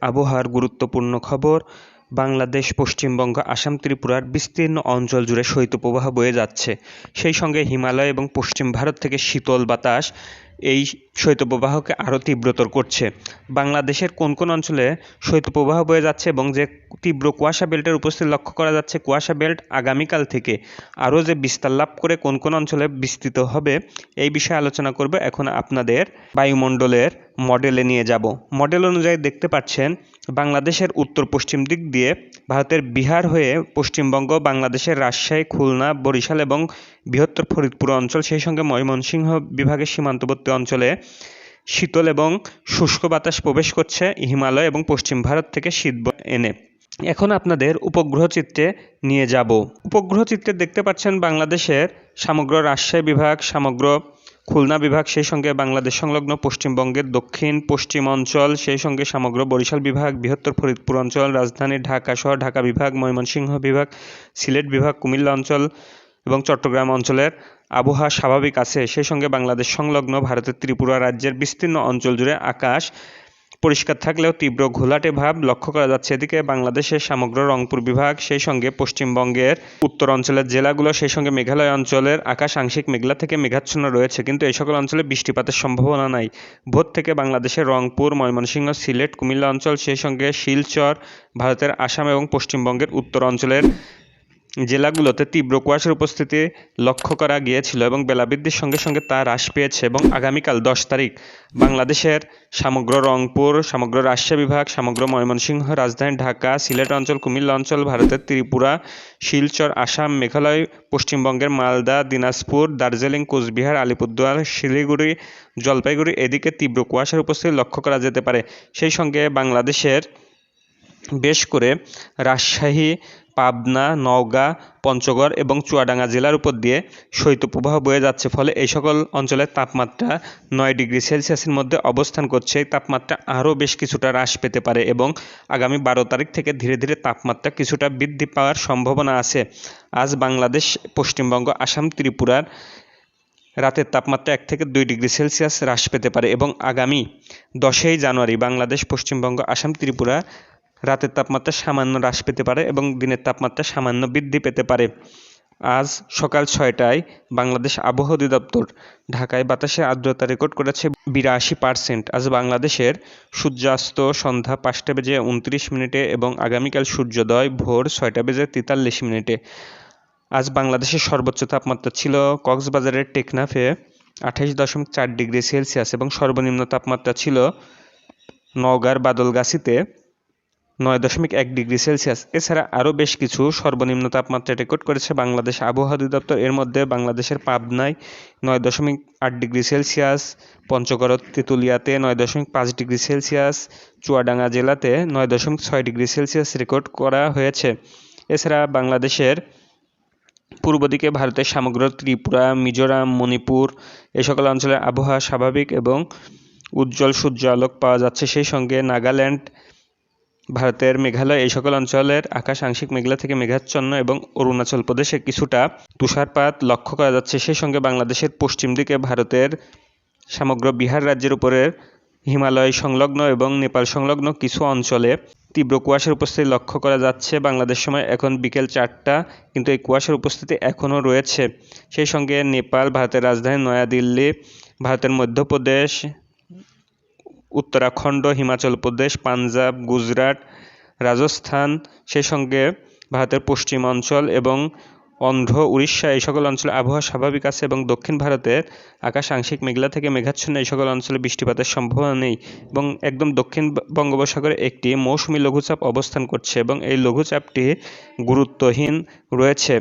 আবহাওয়ার গুরুত্বপূর্ণ খবর, বাংলাদেশ, পশ্চিমবঙ্গ, আসাম, ত্রিপুরার বিস্তীর্ণ অঞ্চল জুড়ে শৈত্যপ্রবাহ বয়ে যাচ্ছে। সেই সঙ্গে হিমালয় এবং পশ্চিম ভারত থেকে শীতল বাতাস এই শৈত্যপ্রবাহকে আরও তীব্রতর করছে। বাংলাদেশের কোন কোন অঞ্চলে শৈত্যপ্রবাহ বয়ে যাচ্ছে এবং যে তীব্র কুয়াশা বেল্টের উপস্থিতি লক্ষ্য করা যাচ্ছে, কুয়াশা বেল্ট আগামীকাল থেকে আরও যে বিস্তার লাভ করে কোন কোন অঞ্চলে বিস্তৃত হবে, এই বিষয়ে আলোচনা করবে এখন আপনাদের বায়ুমণ্ডলের মডেলে নিয়ে যাব। মডেল অনুযায়ী দেখতে পাচ্ছেন, বাংলাদেশের উত্তর পশ্চিম দিক দিয়ে ভারতের বিহার হয়ে পশ্চিমবঙ্গ, বাংলাদেশের রাজশাহী, খুলনা, বরিশাল এবং বৃহত্তর ফরিদপুর অঞ্চল, সেই সঙ্গে ময়মনসিংহ বিভাগের সীমান্তবর্তী অঞ্চলে শীতল এবং শুষ্ক বাতাস প্রবেশ করছে হিমালয় এবং পশ্চিম ভারত থেকে শীত এনে। এখন আপনাদের উপগ্রহ চিত্রে নিয়ে যাব। উপগ্রহ চিত্রে দেখতে পাচ্ছেন বাংলাদেশের সমগ্র রাজশাহী বিভাগ, সমগ্র খুলনা বিভাগ, সেই সঙ্গে বাংলাদেশ সংলগ্ন পশ্চিমবঙ্গের দক্ষিণ পশ্চিম অঞ্চল, সেই সঙ্গে সমগ্র বরিশাল বিভাগ, বৃহত্তর ফরিদপুর অঞ্চল, রাজধানী ঢাকা শহর ঢাকা বিভাগ, ময়মনসিংহ বিভাগ, সিলেট বিভাগ, কুমিল্লা অঞ্চল এবং চট্টগ্রাম অঞ্চলের আবহাওয়া স্বাভাবিক আছে। সেই সঙ্গে বাংলাদেশ সংলগ্ন ভারতের ত্রিপুরা রাজ্যের বিস্তীর্ণ অঞ্চল জুড়ে আকাশ পরিষ্কার থাকলেও তীব্র ঘোলাটে ভাব লক্ষ্য করা যাচ্ছে। এদিকে বাংলাদেশের সমগ্র রংপুর বিভাগ, সেই সঙ্গে পশ্চিমবঙ্গের উত্তর অঞ্চলের জেলাগুলো, সেই সঙ্গে মেঘালয় অঞ্চলের আকাশ আংশিক মেঘলা থেকে মেঘাচ্ছন্ন রয়েছে। কিন্তু এই সকল অঞ্চলে বৃষ্টিপাতের সম্ভাবনা নাই। ভোর থেকে বাংলাদেশের রংপুর, ময়মনসিংহ, সিলেট, কুমিল্লা অঞ্চল, সেই সঙ্গে শিলচর, ভারতের আসাম এবং পশ্চিমবঙ্গের উত্তর অঞ্চলের জেলাগুলোতে তীব্র কুয়াশার উপস্থিতি লক্ষ্য করা গিয়েছিল এবং বেলাবৃদ্ধির সঙ্গে সঙ্গে তা হ্রাস পেয়েছে এবং আগামীকাল দশ তারিখ বাংলাদেশের সমগ্র রংপুর, সমগ্র রাজশাহী বিভাগ, সমগ্র ময়মনসিংহ, রাজধানী ঢাকা, সিলেট অঞ্চল, কুমিল্লা অঞ্চল, ভারতের ত্রিপুরা, শিলচর, আসাম, মেঘালয়, পশ্চিমবঙ্গের মালদা, দিনাজপুর, দার্জিলিং, কোচবিহার, আলিপুরদুয়ার, শিলিগুড়ি, জলপাইগুড়ি এদিকে তীব্র কুয়াশার উপস্থিতি লক্ষ্য করা যেতে পারে। সেই সঙ্গে বাংলাদেশের বেশ করে রাজশাহী পাবনা, নওগাঁ, পঞ্চগড় এবং চুয়াডাঙ্গা জেলার উপর দিয়ে শৈত্যপ্রবাহ বয়ে যাচ্ছে। ফলে এই সকল অঞ্চলের তাপমাত্রা নয় ডিগ্রি সেলসিয়াসের মধ্যে অবস্থান করছে। এই তাপমাত্রা আরও বেশ কিছুটা হ্রাস পেতে পারে এবং আগামী বারো তারিখ থেকে ধীরে ধীরে তাপমাত্রা কিছুটা বৃদ্ধি পাওয়ার সম্ভাবনা আছে। আজ বাংলাদেশ, পশ্চিমবঙ্গ, আসাম, ত্রিপুরার রাতের তাপমাত্রা এক থেকে দুই ডিগ্রি সেলসিয়াস হ্রাস পেতে পারে এবং আগামী দশই জানুয়ারি বাংলাদেশ, পশ্চিমবঙ্গ, আসাম, ত্রিপুরা রাতের তাপমাত্রা সামান্য হ্রাস পেতে পারে এবং দিনের তাপমাত্রা সামান্য বৃদ্ধি পেতে পারে। আজ সকাল ছয়টায় বাংলাদেশ আবহাওয়া অধিদপ্তর ঢাকায় বাতাসের আর্দ্রতা রেকর্ড করেছে বিরাশি পার্সেন্ট। আজ বাংলাদেশের সূর্যাস্ত সন্ধ্যা পাঁচটা বেজে উনত্রিশ মিনিটে এবং আগামীকাল সূর্যোদয় ভোর ছয়টা বেজে তেতাল্লিশ মিনিটে। আজ বাংলাদেশের সর্বোচ্চ তাপমাত্রা ছিল কক্সবাজারের টেকনাফে আঠাইশ দশমিক চার ডিগ্রি সেলসিয়াস এবং সর্বনিম্ন তাপমাত্রা ছিল নওগাঁর বাদলগাছিতে নয় দশমিক এক ডিগ্রি সেলসিয়াস। এছাড়া আরও বেশ কিছু সর্বনিম্ন তাপমাত্রা রেকর্ড করেছে বাংলাদেশ আবহাওয়া অধিদপ্তর এর মধ্যে বাংলাদেশের পাবনায় নয় দশমিক আট ডিগ্রি সেলসিয়াস, পঞ্চগড়, তেঁতুলিয়াতে নয় দশমিক পাঁচ ডিগ্রি সেলসিয়াস, চুয়াডাঙ্গা জেলাতে নয় দশমিক ছয় ডিগ্রি সেলসিয়াস রেকর্ড করা হয়েছে। এছাড়া বাংলাদেশের পূর্ব দিকে ভারতের সমগ্র ত্রিপুরা, মিজোরাম, মণিপুর এ সকল অঞ্চলের আবহাওয়া স্বাভাবিক এবং উজ্জ্বল সূর্য আলোক পাওয়া যাচ্ছে। সেই সঙ্গে নাগাল্যান্ড ভারতের মেঘালয় এই সকল অঞ্চলের আকাশ আংশিক মেঘলা থেকে মেঘাচ্ছন্ন এবং অরুণাচল প্রদেশে কিছুটা তুষারপাত লক্ষ্য করা যাচ্ছে। সেই সঙ্গে বাংলাদেশের পশ্চিম দিকে ভারতের সমগ্র বিহার রাজ্যের উপরের হিমালয় সংলগ্ন এবং নেপাল সংলগ্ন কিছু অঞ্চলে তীব্র কুয়াশার উপস্থিতি লক্ষ্য করা যাচ্ছে। বাংলাদেশ সময় এখন বিকেল চারটা, কিন্তু এই কুয়াশার উপস্থিতি এখনও রয়েছে। সেই সঙ্গে নেপাল, ভারতের রাজধানী নয়াদিল্লি, ভারতের মধ্যপ্রদেশ উত্তরাখণ্ড, হিমাচল প্রদেশ, পাঞ্জাব, গুজরাট, রাজস্থান সেই সঙ্গে ভারতের পশ্চিম অঞ্চল এবং অন্ধ্র উড়িষ্যা, এই সকল অঞ্চলে আবহাওয়া স্বাভাবিক আছে এবং দক্ষিণ ভারতের আকাশ আংশিক মেঘলা থেকে মেঘাচ্ছন্ন, এই সকল অঞ্চলে বৃষ্টিপাতের সম্ভাবনা নেই এবং একদম দক্ষিণ বঙ্গোপসাগরে একটি মৌসুমী লঘুচাপ অবস্থান করছে এবং এই লঘুচাপটি গুরুত্বহীন রয়েছে।